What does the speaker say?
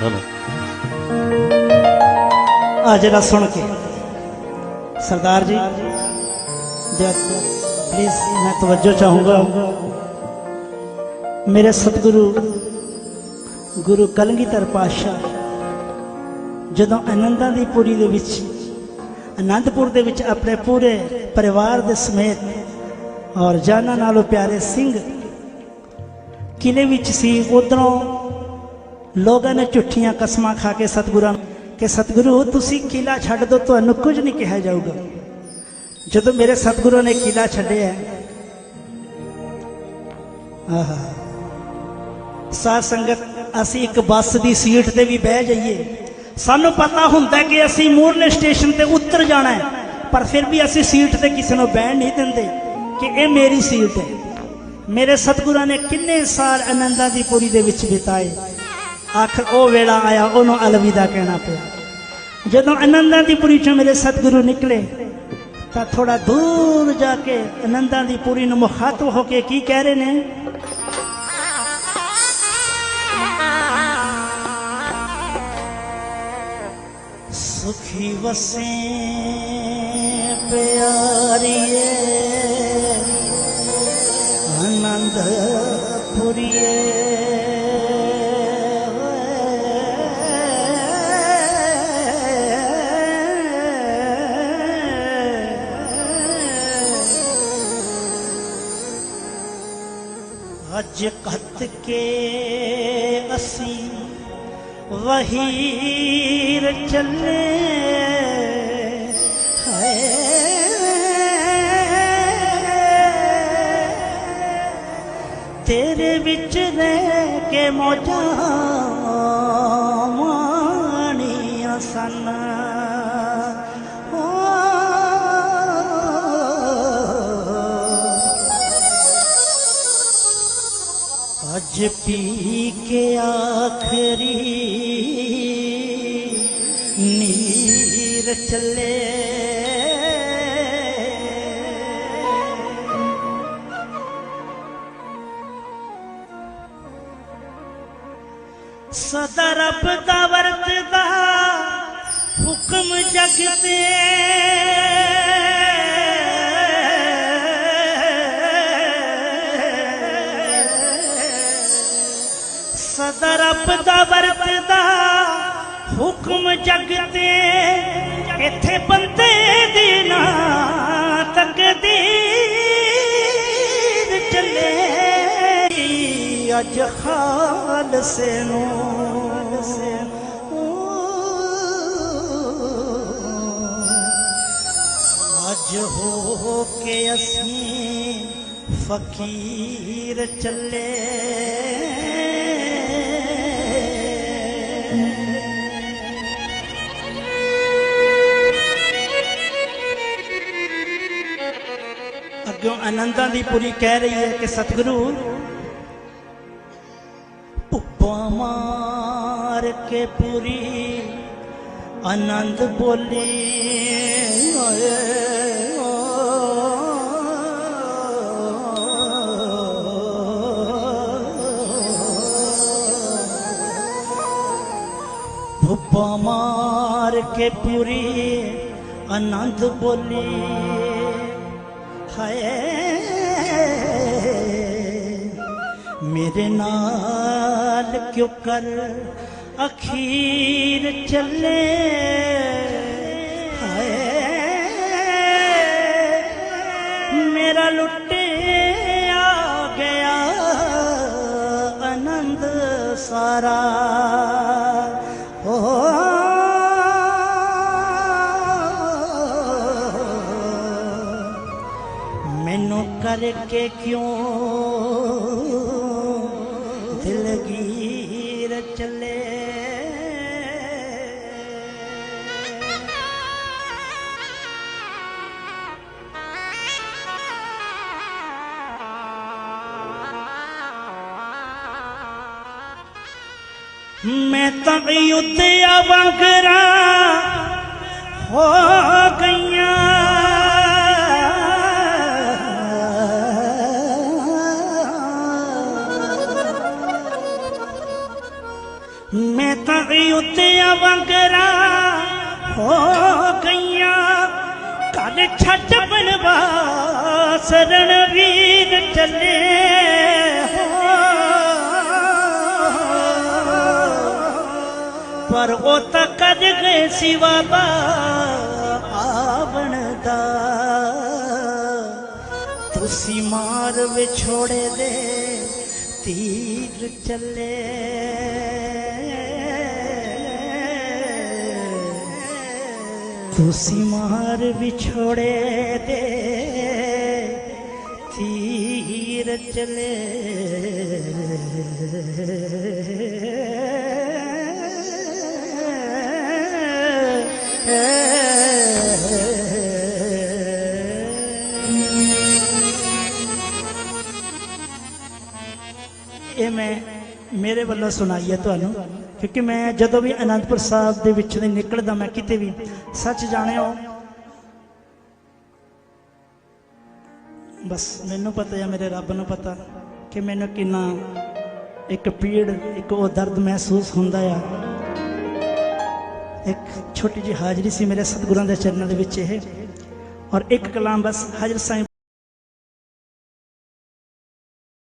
Hello ਆ ਜਿਹੜਾ ਸੁਣ ਕੇ। ਸਰਦਾਰ ਜੀ ਪਲੀਜ਼ ਮੈਂ ਤਵੱਜੋ ਚਾਹੂੰਗਾ। ਮੇਰੇ ਸਤਿਗੁਰੂ, ਗੁਰੂ ਕਲਗੀਧਰ ਪਾਤਸ਼ਾਹ, ਜਦੋਂ ਆਨੰਦਾਂ ਦੀ ਪੁਰੀ ਦੇ ਵਿੱਚ, ਆਨੰਦਪੁਰ ਦੇ ਵਿੱਚ ਆਪਣੇ ਪੂਰੇ ਪਰਿਵਾਰ ਦੇ ਸਮੇਤ ਔਰ ਜਾਨਾਂ ਨਾਲੋਂ ਪਿਆਰੇ ਸਿੰਘ ਕਿਲੇ ਵਿੱਚ ਸੀ, ਉਧਰੋਂ ਲੋਕਾਂ ਨੇ ਝੁੱਠੀਆਂ ਕਸਮਾਂ ਖਾ ਕੇ ਸਤਿਗੁਰਾਂ ਨੂੰ ਕਿ ਸਤਿਗੁਰੂ, ਤੁਸੀਂ ਕਿਲਾ ਛੱਡ ਦੋ, ਤੁਹਾਨੂੰ ਕੁਝ ਨਹੀਂ ਕਿਹਾ ਜਾਊਗਾ। ਜਦੋਂ ਮੇਰੇ ਸਤਿਗੁਰੂ ਨੇ ਕਿਲਾ ਛੱਡਿਆ, ਆਹਾ। ਸਾਧ ਸੰਗਤ, ਅਸੀਂ ਇੱਕ ਬੱਸ ਦੀ ਸੀਟ ਤੇ ਵੀ ਬਹਿ ਜਾਈਏ। ਸਾਨੂੰ ਪਤਾ ਹੁੰਦਾ ਕਿ ਅਸੀਂ ਮੂਰਲੇ ਸਟੇਸ਼ਨ ਤੇ ਉਤਰ ਜਾਣਾ ਹੈ, ਪਰ ਫਿਰ ਵੀ ਅਸੀਂ ਸੀਟ ਤੇ ਕਿਸੇ ਨੂੰ ਬਹਿਣ ਨਹੀਂ ਦਿੰਦੇ ਕਿ ਇਹ ਮੇਰੀ ਸੀਟ ਹੈ। ਮੇਰੇ ਸਤਿਗੁਰਾਂ ਨੇ ਕਿੰਨੇ ਸਾਲ ਆਨੰਦਾਂ ਦੀ ਪੁਰੀ ਦੇ ਵਿੱਚ ਬਿਤਾਏ। ਆਖਰ ਉਹ ਵੇਲਾ ਆਇਆ, ਉਹਨੂੰ ਅਲਵਿਦਾ ਕਹਿਣਾ ਪਿਆ। ਜਦੋਂ ਆਨੰਦਾਂ ਦੀ ਪੁਰੀ ਚੋਂ ਮੇਰੇ ਸਤਿਗੁਰੂ ਨਿਕਲੇ, ਤਾਂ ਥੋੜਾ ਦੂਰ ਜਾ ਕੇ ਆਨੰਦਾਂ ਦੀ ਪੁਰੀ ਨੂੰ ਮੁਖਾਤਬ ਹੋ ਕੇ ਕੀ ਕਹਿ ਰਹੇ ਨੇ? ਸੁਖੀ ਵਸੇ ਪਿਆਰੀਏ, ਆਨੰਦ ਪੁਰੀਏ ਅੱਜ ਕੱਤ ਕੇ ਅਸੀਂ ਵਹੀਰ ਚੱਲੇ ਹਾਏ ਤੇਰੇ ਵਿੱਚ ਰਹਿ ਅੱਜ ਪੀ ਕੇ ਆਖਰੀ ਨੀਰ ਚੱਲੇ ਸਦਾ ਰੱਬ ਦਾ ਵਰਤਦਾ ਸਦਾ ਵਰਤਦਾ ਹੁਕਮ ਜਗ ਤੇ, ਇੱਥੇ ਬੰਦੇ ਦੀ ਨਾ ਤਕਦੀਰ ਚੱਲੇ ਅੱਜ ਖਾਲਸੇ ਨੂੰ ਅੱਜ ਹੋ ਕੇ ਅਸੀਂ ਫਕੀਰ ਚੱਲੇ। ਅੱਗੋਂ ਦੀ ਪੁਰੀ ਕਹਿ ਰਹੀ ਹੈ ਕਿ ਸਤਿਗੁਰੂ ਪੁੱਪਾ ਮਾਰ ਕੇ ਪੁਰੀ ਆਨੰਦ ਬੋਲੀ। ਓਏ ਭੁੱਪਾ ਮਾਰ ਕੇ ਪੂਰੀ ਆਨੰਦ ਬੋਲੀ। ਹਾਏ ਮੇਰੇ ਨਾਲ ਕਿਉਂ ਕਰ ਅਖੀਰ ਚੱਲੇ? ਹਾਏ, ਮੇਰਾ ਲੁੱਟਿਆ ਗਿਆ ਆਨੰਦ ਸਾਰਾ। ਓ ਮੈਨੂੰ ਕਰਕੇ ਕਿਉਂ دلگير چلي. مي ته به هو گئي ਹੋ ਗਈਆਂ। ਕੱਲ ਛੱਡ ਬਨਵਾਸ ਰਣਵੀਰ ਚੱਲੇ ਪਰ ਉਹ ਤਾਂ ਕਦ ਗਏ ਸਿਵਾ ਬਾਬਾ ਆਵਣ ਦਾ। ਤੁਸੀਂ ਮਾਰ ਵਿਛੋੜੇ ਦੇ ਤੀਰ ਚੱਲੇ। ਤੁਸੀਂ ਮਾਰ ਵਿਛੋੜੇ ਦੇ ਤੀਰ ਇਹ ਮੈਂ ਮੇਰੇ ਵੱਲੋਂ ਸੁਣਾਈ ਹੈ ਤੁਹਾਨੂੰ। ਕਿਉਂਕਿ ਮੈਂ ਜਦੋਂ ਵੀ ਅਨੰਦਪੁਰ ਸਾਹਿਬ ਦੇ ਵਿੱਚ ਦੀ ਨਿਕਲਦਾ, ਮੈਂ ਕਿਤੇ ਵੀ ਸੱਚ ਜਾਣਿਓ? ਬਸ ਮੈਨੂੰ ਪਤਾ ਹੈ ਮੇਰੇ ਰੱਬ ਨੂੰ ਪਤਾ ਕਿ ਮੈਨੂੰ ਕਿੰਨਾ ਇੱਕ ਪੀੜ, ਇੱਕ ਉਹ ਦਰਦ ਮਹਿਸੂਸ ਹੁੰਦਾ ਆ। ਇੱਕ ਛੋਟੀ ਜਿਹੀ ਹਾਜ਼ਰੀ ਸੀ ਮੇਰੇ ਸਤਿਗੁਰਾਂ ਦੇ ਚਰਨਾਂ ਦੇ ਵਿੱਚ ਇਹ। ਔਰ ਇੱਕ ਕਲਾਮ ਬਸ ਹਾਜ਼ਰ ਸਾਹਿਬ